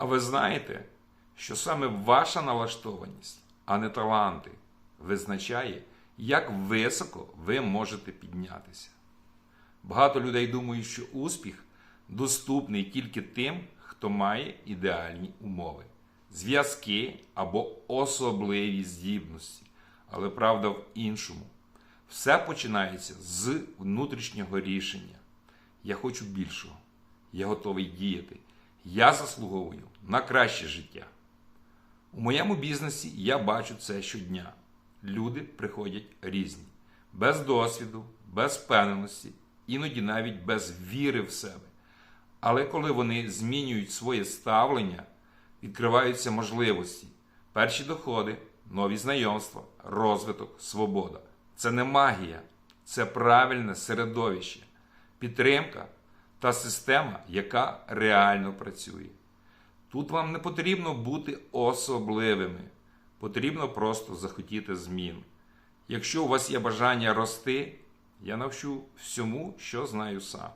А ви знаєте, що саме ваша налаштованість, а не таланти, визначає, як високо ви можете піднятися. Багато людей думають, що успіх доступний тільки тим, хто має ідеальні умови, зв'язки або особливі здібності. Але правда в іншому. Все починається з внутрішнього рішення. Я хочу більшого. Я готовий діяти. Я заслуговую на краще життя. У моєму бізнесі я бачу це щодня. Люди приходять різні, без досвіду, без впевненості, іноді навіть без віри в себе. Але коли вони змінюють своє ставлення, відкриваються можливості, перші доходи, нові знайомства, розвиток, свобода. Це не магія, це правильне середовище, підтримка та система, яка реально працює. Тут вам не потрібно бути особливими, потрібно просто захотіти змін. Якщо у вас є бажання рости, я навчу всьому, що знаю сам.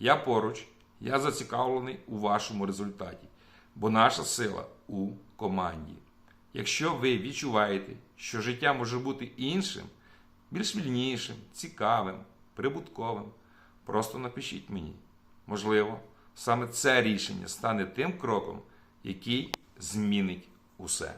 Я поруч, я зацікавлений у вашому результаті, бо наша сила у команді. Якщо ви відчуваєте, що життя може бути іншим, більш вільнішим, цікавим, прибутковим, просто напишіть мені. Можливо, саме це рішення стане тим кроком, який змінить усе.